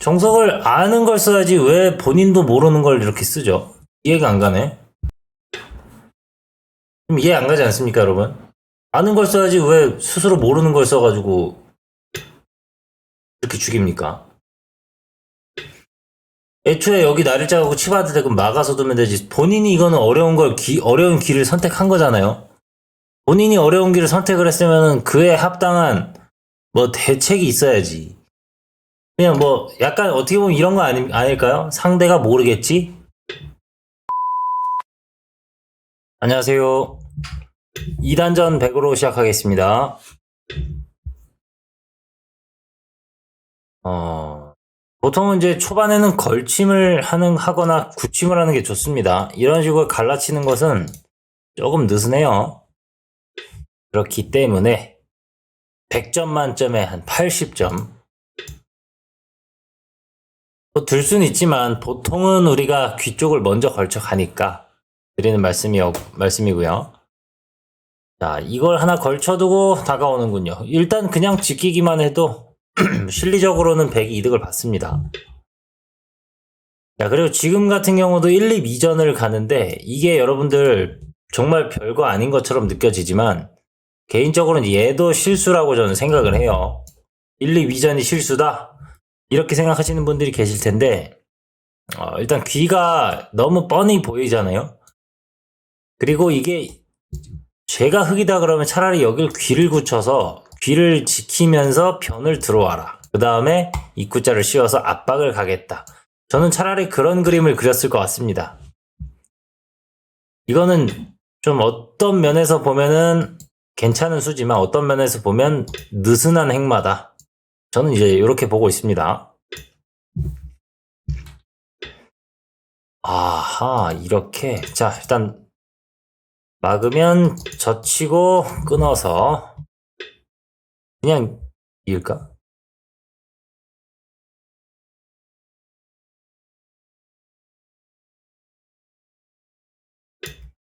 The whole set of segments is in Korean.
정석을 아는 걸 써야지 왜 본인도 모르는 걸 이렇게 쓰죠? 이해가 안 가네. 좀 이해 안 가지 않습니까, 여러분? 아는 걸 써야지 왜 스스로 모르는 걸 써가지고 이렇게 죽입니까? 애초에 여기 날짜하고 치바드 대금 막아서 두면 되지. 본인이 이거는 어려운 걸, 기- 어려운 길을 선택한 거잖아요. 본인이 어려운 길을 선택을 했으면 그에 합당한 뭐 대책이 있어야지. 그냥 뭐 약간 어떻게 보면 이런 거 아니, 아닐까요? 상대가 모르겠지? 안녕하세요. 2단전 100으로 시작하겠습니다. 어, 보통은 이제 초반에는 걸침을 하는, 하거나 굳침을 하는 게 좋습니다. 이런 식으로 갈라치는 것은 조금 느슨해요. 그렇기 때문에 100점 만점에 한 80점. 뭐 들 수는 있지만 보통은 우리가 귀 쪽을 먼저 걸쳐 가니까 드리는 말씀이, 말씀이고요. 자, 이걸 하나 걸쳐두고 다가오는군요. 일단 그냥 지키기만 해도 실리적으로는 100이 이득을 받습니다. 자, 그리고 지금 같은 경우도 1, 2, 2전을 가는데 이게 여러분들 정말 별거 아닌 것처럼 느껴지지만 개인적으로는 얘도 실수라고 저는 생각을 해요. 1, 2, 2전이 실수다? 이렇게 생각하시는 분들이 계실 텐데 어, 일단 귀가 너무 뻔히 보이잖아요. 그리고 이게 제가 흑이다 그러면 차라리 여길 귀를 굳혀서 귀를 지키면서 변을 들어와라. 그 다음에 입구자를 씌워서 압박을 가겠다. 저는 차라리 그런 그림을 그렸을 것 같습니다. 이거는 좀 어떤 면에서 보면은 괜찮은 수지만 어떤 면에서 보면 느슨한 행마다. 저는 이제 이렇게 보고 있습니다. 아하, 이렇게. 자, 일단 막으면 젖히고 끊어서 그냥 이을까?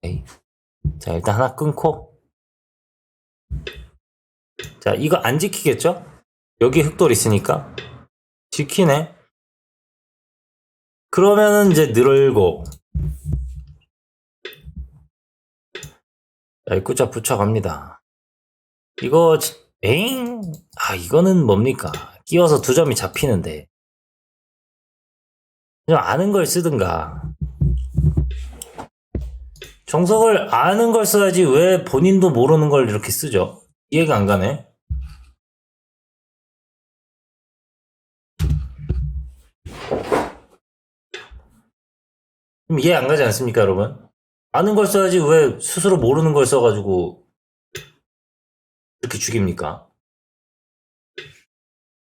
오케이. 자, 일단 하나 끊고 자, 이거 안 지키겠죠? 여기 흑돌 있으니까 지키네. 그러면은 이제 늘고 자, 입구자 붙여갑니다. 이거 지- 에잉? 아 이거는 뭡니까? 끼워서 두 점이 잡히는데 그냥 아는 걸 쓰든가 정석을 아는 걸 써야지 왜 본인도 모르는 걸 이렇게 쓰죠? 이해가 안 가네. 이해 안 가지 않습니까, 여러분? 아는 걸 써야지 왜 스스로 모르는 걸 써가지고 이렇게 죽입니까?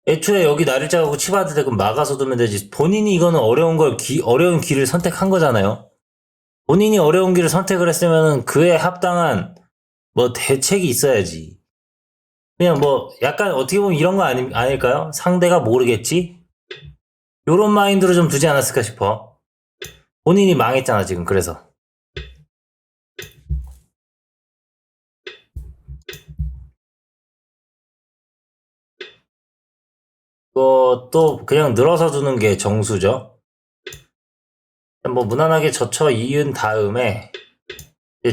애초에 여기 날짜하고 치바드 대금 막아서 두면 되지. 본인이 이거는 어려운 걸, 기- 어려운 길을 선택한 거잖아요. 본인이 어려운 길을 선택을 했으면 그에 합당한 뭐 대책이 있어야지. 그냥 뭐 약간 어떻게 보면 이런 거 아니, 아닐까요? 상대가 모르겠지? 요런 마인드로 좀 두지 않았을까 싶어. 본인이 망했잖아, 지금, 그래서. 이것도 그냥 늘어서 두는 게 정수죠. 뭐 무난하게 젖혀 이은 다음에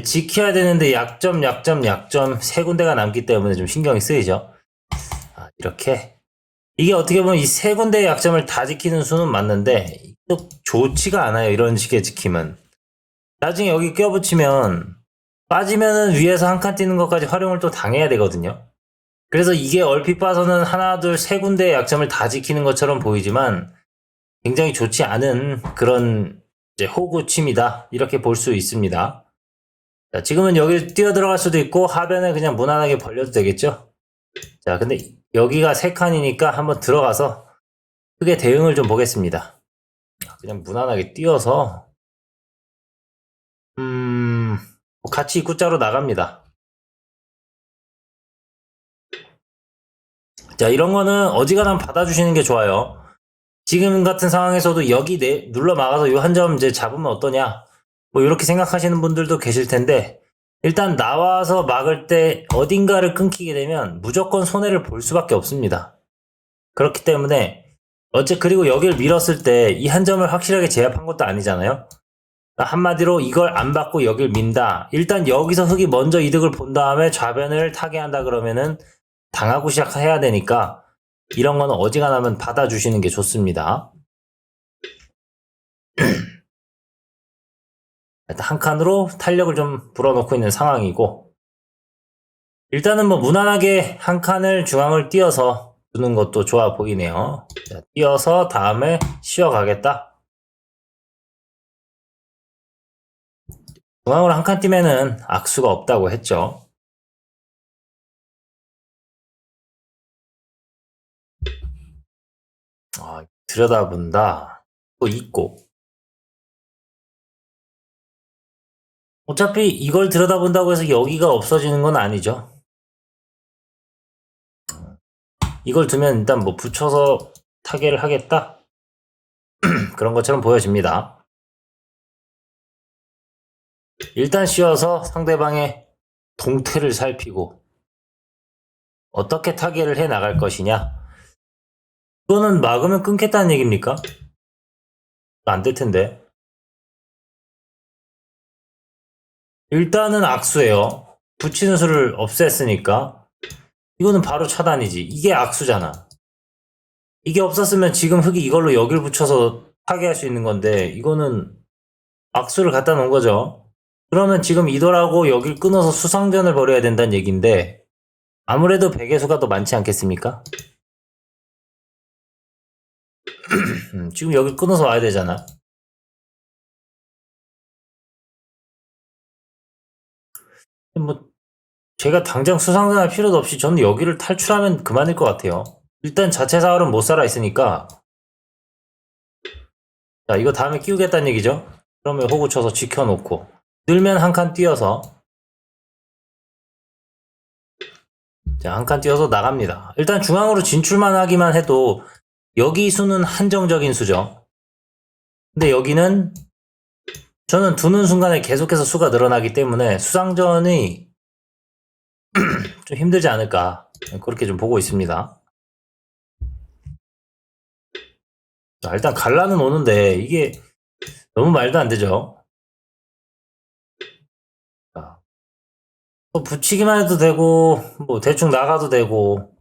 지켜야 되는데 약점, 약점, 약점 세 군데가 남기 때문에 좀 신경이 쓰이죠. 아, 이렇게 이게 어떻게 보면 이 세 군데의 약점을 다 지키는 수는 맞는데 또 좋지가 않아요. 이런 식의 지킴은 나중에 여기 껴붙이면 빠지면은 위에서 한 칸 뛰는 것까지 활용을 또 당해야 되거든요. 그래서 이게 얼핏 봐서는 하나, 둘, 세 군데의 약점을 다 지키는 것처럼 보이지만 굉장히 좋지 않은 그런 호구침이다. 이렇게 볼 수 있습니다. 자, 지금은 여기 뛰어 들어갈 수도 있고 하변에 그냥 무난하게 벌려도 되겠죠? 자, 근데 여기가 세 칸이니까 한번 들어가서 크게 대응을 좀 보겠습니다. 그냥 무난하게 뛰어서 음, 같이 입구자로 나갑니다. 자, 이런 거는 어지간하면 받아주시는 게 좋아요. 지금 같은 상황에서도 여기 내, 눌러 막아서 요한점 이제 잡으면 어떠냐? 뭐 이렇게 생각하시는 분들도 계실 텐데 일단 나와서 막을 때 어딘가를 끊기게 되면 무조건 손해를 볼 수밖에 없습니다. 그렇기 때문에 어째 그리고 여기를 밀었을 때 이 한 점을 확실하게 제압한 것도 아니잖아요. 한마디로 이걸 안 받고 여길 민다. 일단 여기서 흙이 먼저 이득을 본 다음에 좌변을 타개한다 그러면은 당하고 시작해야 되니까 이런 거는 어지간하면 받아주시는 게 좋습니다. 한 칸으로 탄력을 좀 불어넣고 있는 상황이고 일단은 뭐 무난하게 한 칸을 중앙을 띄어서 두는 것도 좋아 보이네요. 자, 띄어서 다음에 쉬어 가겠다. 중앙으로 한 칸 띄면은 악수가 없다고 했죠. 아, 들여다본다. 또 있고. 어차피 이걸 들여다본다고 해서 여기가 없어지는 건 아니죠. 이걸 두면 일단 뭐 붙여서 타개를 하겠다? 그런 것처럼 보여집니다. 일단 씌워서 상대방의 동태를 살피고 어떻게 타개를 해 나갈 것이냐? 이거는 막으면 끊겠다는 얘기입니까? 안 될 텐데. 일단은 악수예요. 붙이는 수를 없앴으니까 이거는 바로 차단이지. 이게 악수잖아. 이게 없었으면 지금 흙이 이걸로 여길 붙여서 파괴할 수 있는 건데 이거는 악수를 갖다 놓은 거죠. 그러면 지금 이돌하고 여길 끊어서 수상전을 벌여야 된다는 얘기인데 아무래도 백의 수가 더 많지 않겠습니까? 음, 지금 여기 끊어서 와야 되잖아. 뭐 제가 당장 수상전할 필요도 없이 저는 여기를 탈출하면 그만일 것 같아요. 일단 자체 사활은 못 살아 있으니까 자 이거 다음에 끼우겠다는 얘기죠. 그러면 호구 쳐서 지켜놓고 늘면 한칸 띄어서 자 한칸 띄어서 나갑니다. 일단 중앙으로 진출만 하기만 해도 여기 수는 한정적인 수죠. 근데 여기는 저는 두는 순간에 계속해서 수가 늘어나기 때문에 수상전이 좀 힘들지 않을까 그렇게 좀 보고 있습니다. 자, 일단 갈라는 오는데 이게 너무 말도 안 되죠. 자, 뭐 붙이기만 해도 되고 뭐 대충 나가도 되고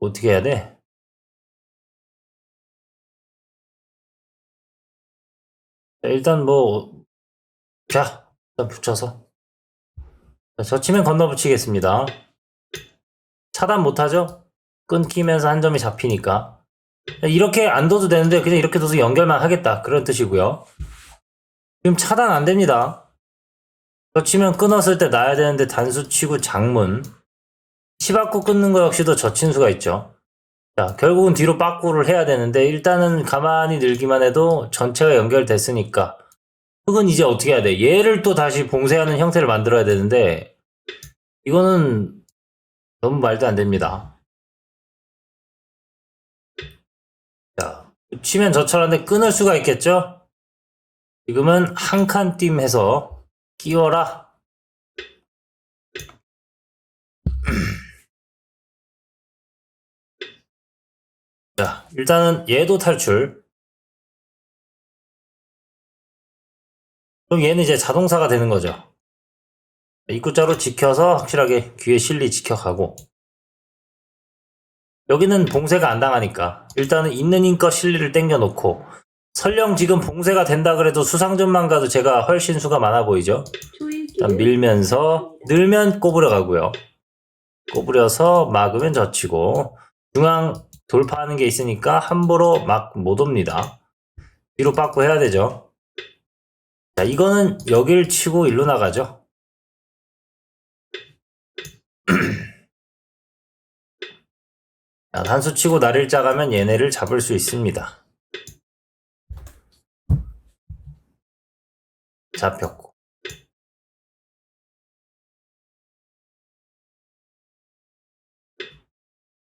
어떻게 해야 돼? 자, 일단 뭐, 자, 일단 붙여서. 자, 젖히면 건너 붙이겠습니다. 차단 못하죠? 끊기면서 한 점이 잡히니까. 이렇게 안 둬도 되는데 그냥 이렇게 둬서 연결만 하겠다. 그런 뜻이고요. 지금 차단 안 됩니다. 젖히면 끊었을 때 놔야 되는데 단수 치고 장문. 치받고 끊는 거 역시도 젖힌 수가 있죠. 자, 결국은 뒤로 빠꾸를 해야 되는데 일단은 가만히 늘기만 해도 전체가 연결됐으니까 흙은 이제 어떻게 해야 돼? 얘를 또 다시 봉쇄하는 형태를 만들어야 되는데 이거는 너무 말도 안 됩니다. 자, 치면 저처럼데 끊을 수가 있겠죠? 지금은 한 칸 뜀 해서 끼워라. 자, 일단은 얘도 탈출. 그럼 얘는 이제 자동사가 되는 거죠. 입구자로 지켜서 확실하게 귀에 실리 지켜가고 여기는 봉쇄가 안 당하니까 일단은 있는 힘껏 실리를 땡겨놓고 설령 지금 봉쇄가 된다 그래도 수상전만 가도 제가 훨씬 수가 많아 보이죠? 일단 밀면서 늘면 꼬부려 가고요. 꼬부려서 막으면 젖히고 중앙 돌파하는 게 있으니까 함부로 막 못 옵니다. 뒤로 빠꾸 해야 되죠. 자, 이거는 여길 치고 일로 나가죠. 자, 단수 치고 나를 짜가면 얘네를 잡을 수 있습니다. 잡혔고.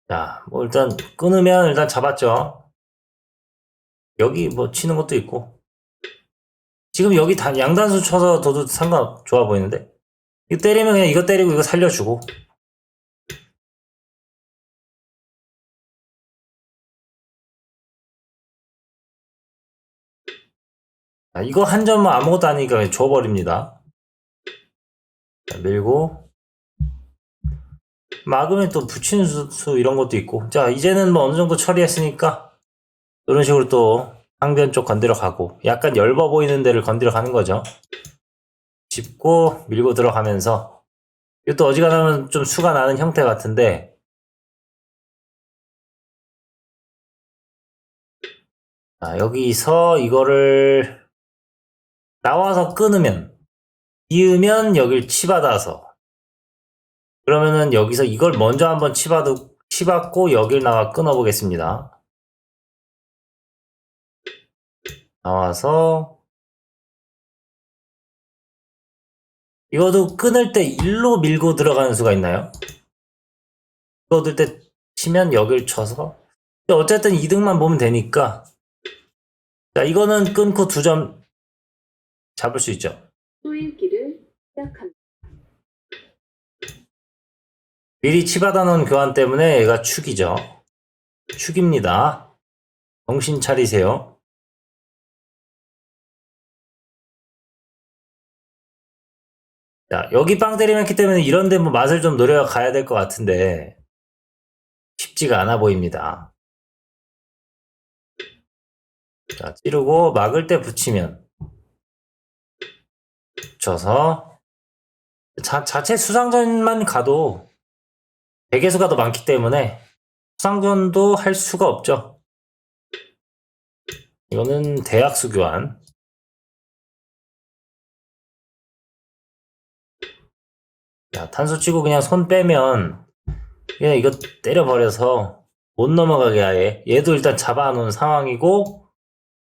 자, 뭐 일단 끊으면 일단 잡았죠. 여기 뭐 치는 것도 있고. 지금 여기 단, 양단수 쳐서 둬도 상관 좋아 보이는데. 이거 때리면 그냥 이거 때리고 이거 살려주고. 자, 이거 한 점만 아무것도 아니니까 줘버립니다. 자, 밀고. 막으면 또 붙이는 수, 수 이런 것도 있고 자 이제는 뭐 어느 정도 처리했으니까 이런 식으로 또 상변 쪽 건드려 가고 약간 엷어 보이는 데를 건드려 가는 거죠. 짚고 밀고 들어가면서 이것도 어지간하면 좀 수가 나는 형태 같은데 자, 여기서 이거를 나와서 끊으면 이으면 여길 치받아서 그러면은 여기서 이걸 먼저 한번 치받, 치받고 여길 나와 끊어보겠습니다. 나와서 이것도 끊을 때 일로 밀고 들어가는 수가 있나요? 이거 얻을 때 치면 여길 쳐서 어쨌든 이득만 보면 되니까 자 이거는 끊고 두 점 잡을 수 있죠. 쏘일기를 시작합니다. 미리 치받아 놓은 교환 때문에 얘가 축이죠. 축입니다. 정신 차리세요. 자, 여기 빵 때리면 기 때문에 이런데 뭐 맛을 좀 노려 가야 될 것 같은데 쉽지가 않아 보입니다. 자, 찌르고 막을 때 붙이면 붙여서 자, 자체 수상전만 가도 대개수가 더 많기 때문에 수상전도 할 수가 없죠. 이거는 대학수 교환. 자, 탄소 치고 그냥 손 빼면 그냥 이거 때려버려서 못 넘어가게 아예 얘도 일단 잡아놓은 상황이고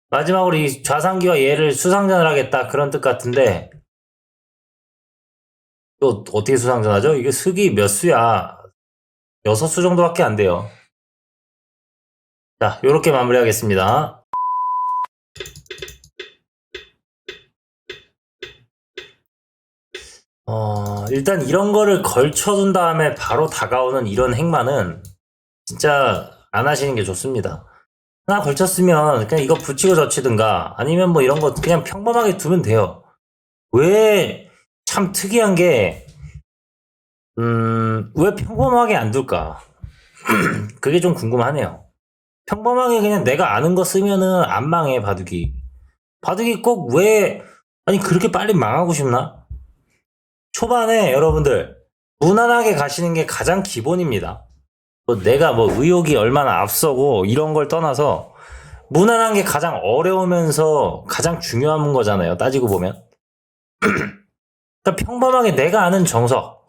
마지막으로 이 좌상기와 얘를 수상전을 하겠다 그런 뜻 같은데 또 어떻게 수상전하죠? 이게 수기 몇 수야? 여섯 수 정도밖에 안 돼요. 자, 요렇게 마무리하겠습니다. 어, 일단 이런 거를 걸쳐둔 다음에 바로 다가오는 이런 행만은 진짜 안 하시는 게 좋습니다. 하나 걸쳤으면 그냥 이거 붙이고 젖히든가 아니면 뭐 이런 거 그냥 평범하게 두면 돼요. 왜 참 특이한 게, 음, 왜 평범하게 안 둘까? 그게 좀 궁금하네요. 평범하게 그냥 내가 아는 거 쓰면은 안 망해, 바둑이. 바둑이 꼭 왜, 아니, 그렇게 빨리 망하고 싶나? 초반에 여러분들, 무난하게 가시는 게 가장 기본입니다. 뭐 내가 뭐 의욕이 얼마나 앞서고 이런 걸 떠나서 무난한 게 가장 어려우면서 가장 중요한 거잖아요. 따지고 보면. 그러니까 평범하게 내가 아는 정석,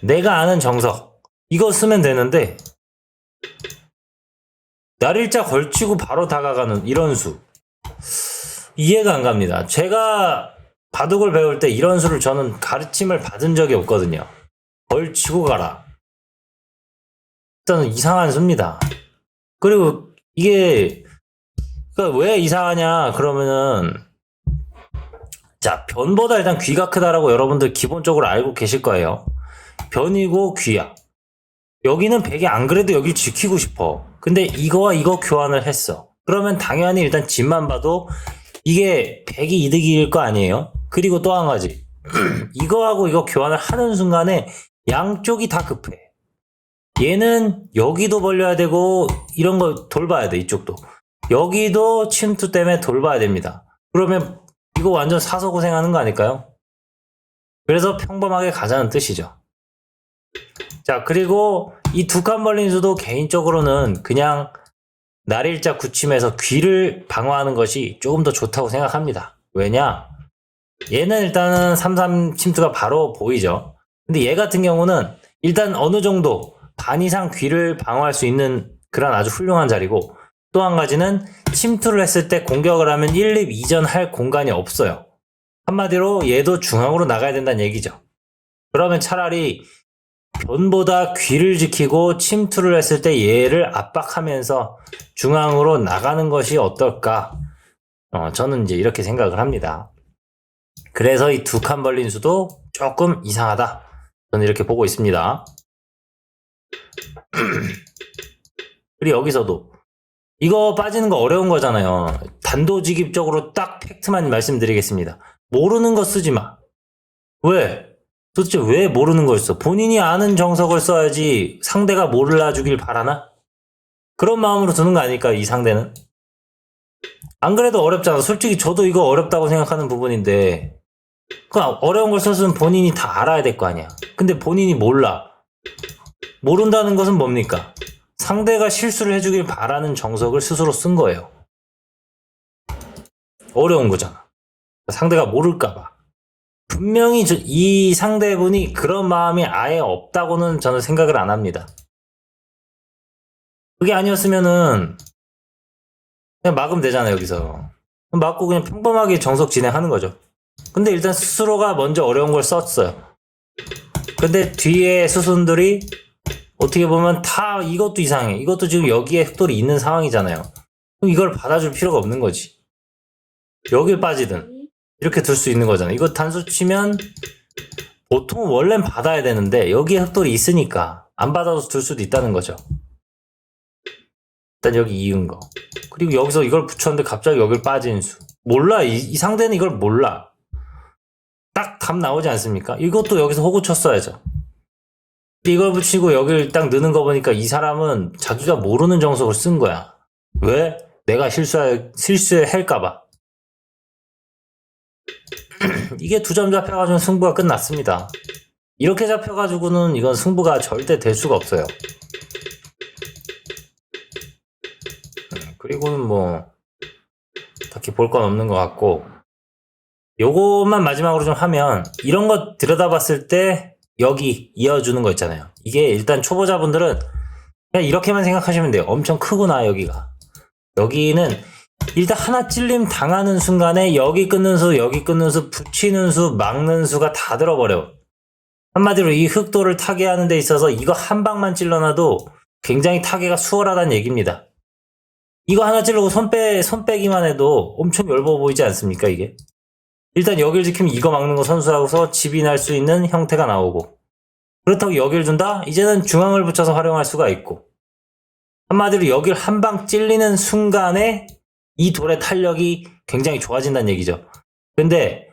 내가 아는 정석 이거 쓰면 되는데 날일자 걸치고 바로 다가가는 이런 수 이해가 안 갑니다. 제가 바둑을 배울 때 이런 수를 저는 가르침을 받은 적이 없거든요. 걸치고 가라. 일단은 이상한 수입니다. 그리고 이게 그러니까 왜 이상하냐 그러면은 자 변보다 일단 귀가 크다라고 여러분들 기본적으로 알고 계실 거예요. 변이고 귀야. 여기는 백이 안 그래도 여길 지키고 싶어. 근데 이거와 이거 교환을 했어. 그러면 당연히 일단 집만 봐도 이게 백이 이득일 거 아니에요? 그리고 또 한 가지. 이거하고 이거 교환을 하는 순간에 양쪽이 다 급해. 얘는 여기도 벌려야 되고 이런 거 돌봐야 돼 이쪽도 여기도 침투 때문에 돌봐야 됩니다 그러면 이거 완전 사서 고생하는 거 아닐까요? 그래서 평범하게 가자는 뜻이죠 자 그리고 이 두 칸 벌린 수도 개인적으로는 그냥 날일자 구침에서 귀를 방어하는 것이 조금 더 좋다고 생각합니다 왜냐 얘는 일단은 33 침투가 바로 보이죠 근데 얘 같은 경우는 일단 어느 정도 반 이상 귀를 방어할 수 있는 그런 아주 훌륭한 자리고 또 한 가지는 침투를 했을 때 공격을 하면 1, 2, 2전 할 공간이 없어요. 한마디로 얘도 중앙으로 나가야 된다는 얘기죠. 그러면 차라리 변보다 귀를 지키고 침투를 했을 때 얘를 압박하면서 중앙으로 나가는 것이 어떨까? 어, 저는 이제 이렇게 생각을 합니다. 그래서 이 두 칸 벌린 수도 조금 이상하다. 저는 이렇게 보고 있습니다. 그리고 여기서도 이거 빠지는 거 어려운 거잖아요. 단도직입적으로 딱 팩트만 말씀드리겠습니다. 모르는 거 쓰지 마. 왜? 도대체 왜 모르는 걸 써? 본인이 아는 정석을 써야지 상대가 몰라주길 바라나? 그런 마음으로 드는 거 아닐까, 이 상대는? 안 그래도 어렵잖아. 솔직히 저도 이거 어렵다고 생각하는 부분인데, 그 어려운 걸 썼으면 본인이 다 알아야 될 거 아니야. 근데 본인이 몰라. 모른다는 것은 뭡니까? 상대가 실수를 해주길 바라는 정석을 스스로 쓴 거예요. 어려운 거잖아. 상대가 모를까봐. 분명히 저- 이 상대분이 그런 마음이 아예 없다고는 저는 생각을 안 합니다. 그게 아니었으면은 그냥 막으면 되잖아요, 여기서. 막고 그냥 평범하게 정석 진행하는 거죠. 근데 일단 스스로가 먼저 어려운 걸 썼어요. 근데 뒤에 수순들이 어떻게 보면 다 이것도 이상해. 이것도 지금 여기에 흑돌이 있는 상황이잖아요. 그럼 이걸 받아줄 필요가 없는 거지. 여길 빠지든 이렇게 둘 수 있는 거잖아. 이거 단수 치면 보통 원래는 받아야 되는데 여기에 흑돌이 있으니까 안 받아도 둘 수도 있다는 거죠. 일단 여기 이은 거. 그리고 여기서 이걸 붙였는데 갑자기 여길 빠진 수. 몰라. 이, 이 상대는 이걸 몰라. 딱 답 나오지 않습니까? 이것도 여기서 호구 쳤어야죠. 이걸 붙이고 여기를 딱 넣는 거 보니까 이 사람은 자기가 모르는 정석을 쓴 거야. 왜? 내가 실수할, 실수할까봐. 이게 두 점 잡혀가지고 승부가 끝났습니다. 이렇게 잡혀가지고는 이건 승부가 절대 될 수가 없어요. 음, 그리고는 뭐, 딱히 볼 건 없는 것 같고, 요것만 마지막으로 좀 하면, 이런 거 들여다봤을 때, 여기 이어주는 거 있잖아요. 이게 일단 초보자분들은 그냥 이렇게만 생각하시면 돼요. 엄청 크구나, 여기가. 여기는 일단 하나 찔림 당하는 순간에 여기 끊는 수, 여기 끊는 수, 붙이는 수, 막는 수가 다 들어버려. 한마디로 이 흑도를 타개하는 데 있어서 이거 한 방만 찔러놔도 굉장히 타개가 수월하다는 얘기입니다. 이거 하나 찔르고 손 빼, 손 빼기만 해도 엄청 얇아 보이지 않습니까, 이게? 일단 여길 지키면 이거 막는 거 선수하고서 집이 날 수 있는 형태가 나오고. 그렇다고 여길 준다? 이제는 중앙을 붙여서 활용할 수가 있고. 한마디로 여길 한 방 찔리는 순간에 이 돌의 탄력이 굉장히 좋아진다는 얘기죠. 근데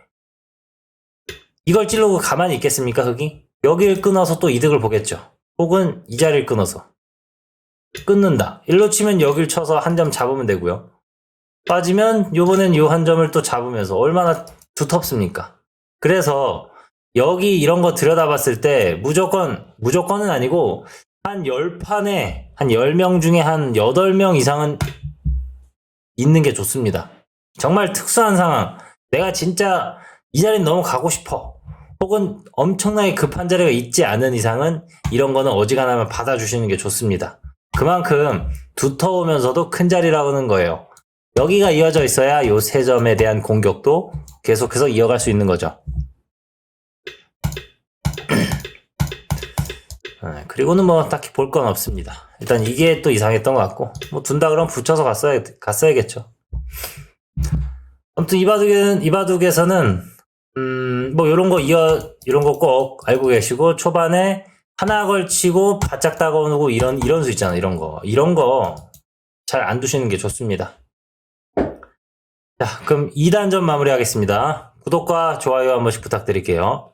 이걸 찔르고 가만히 있겠습니까, 흑이? 여길 끊어서 또 이득을 보겠죠. 혹은 이 자리를 끊어서. 끊는다. 일로 치면 여길 쳐서 한 점 잡으면 되고요. 빠지면 요번엔 요 한 점을 또 잡으면서 얼마나 두텁습니까? 그래서 여기 이런 거 들여다봤을 때 무조건, 무조건은 아니고 한 10판에 한 10명 중에 한 8명 이상은 있는 게 좋습니다. 정말 특수한 상황. 내가 진짜 이 자리는 너무 가고 싶어. 혹은 엄청나게 급한 자리가 있지 않은 이상은 이런 거는 어지간하면 받아주시는 게 좋습니다. 그만큼 두터우면서도 큰 자리라는 거예요. 여기가 이어져 있어야 요 세 점에 대한 공격도 계속해서 이어갈 수 있는 거죠. 아, 그리고는 뭐 딱히 볼 건 없습니다. 일단 이게 또 이상했던 것 같고 뭐 둔다 그러면 붙여서 갔어야 갔어야겠죠. 아무튼 이바둑은 이바둑에서는 음 뭐 이런 거 이어 이런 거 꼭 알고 계시고 초반에 하나 걸치고 바짝 다가오고 이런 이런 수 있잖아 이런 거 이런 거 잘 안 두시는 게 좋습니다. 자 그럼 2단전 마무리하겠습니다. 구독과 좋아요 한 번씩 부탁드릴게요.